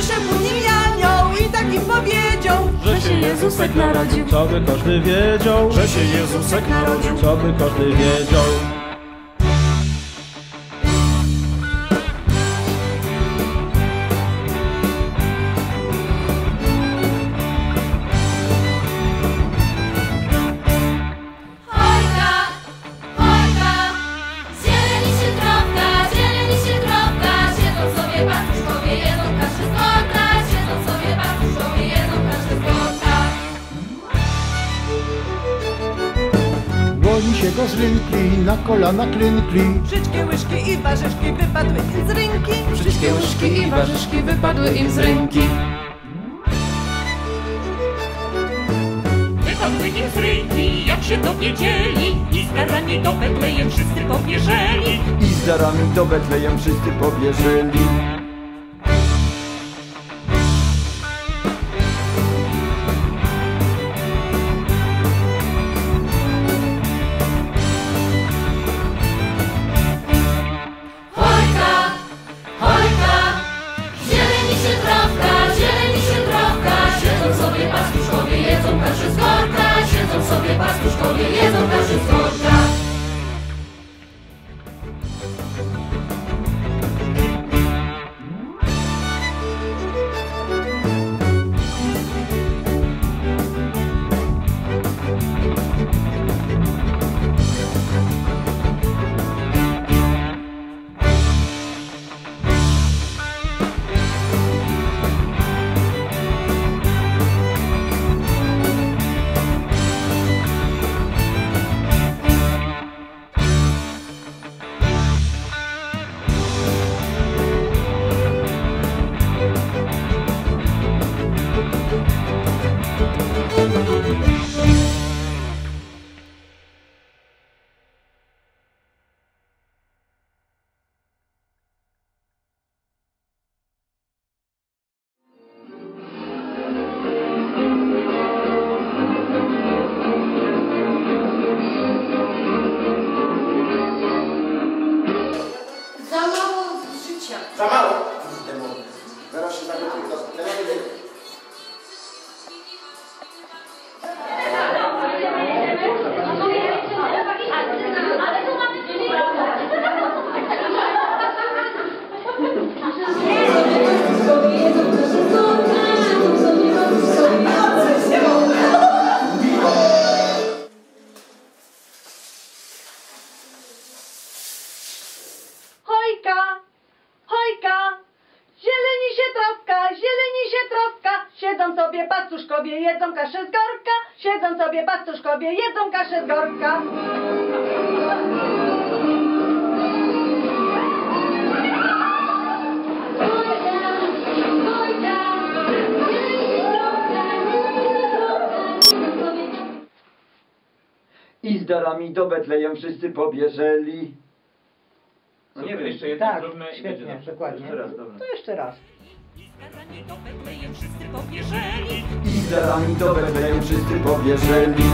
Wyszedł nim anioł i tak im powiedział Że się Jezusek narodził. Co by każdy wiedział, Że się Jezusek narodził. Co by każdy wiedział. Się go z rynki, na kolana klękli. Wszystkie łyżki i warzywki wypadły im z ręki. Wszystkie łyżki i warzyszki wypadły im z ręki. Wypadły im z ręki, jak się dowiedzieli. I z darami do Betlejem wszyscy pobieżeli I z darami do Betlejem wszyscy pobieżeli Gracias. Sobie pastuszkowie, jedzą kaszę z gorka, siedzą sobie pastuszkowie, jedzą kaszę z gorka. I z darami do Betlejem wszyscy pobieżeli No nie wiem, jeszcze jedno Tak, zróbmy i będzie świetnie, dobrze. dokładnie. Jeszcze raz, dobra. To jeszcze raz. I z darami do Betlejem wszyscy pobieżeli I z darami do Betlejem wszyscy pobieżeli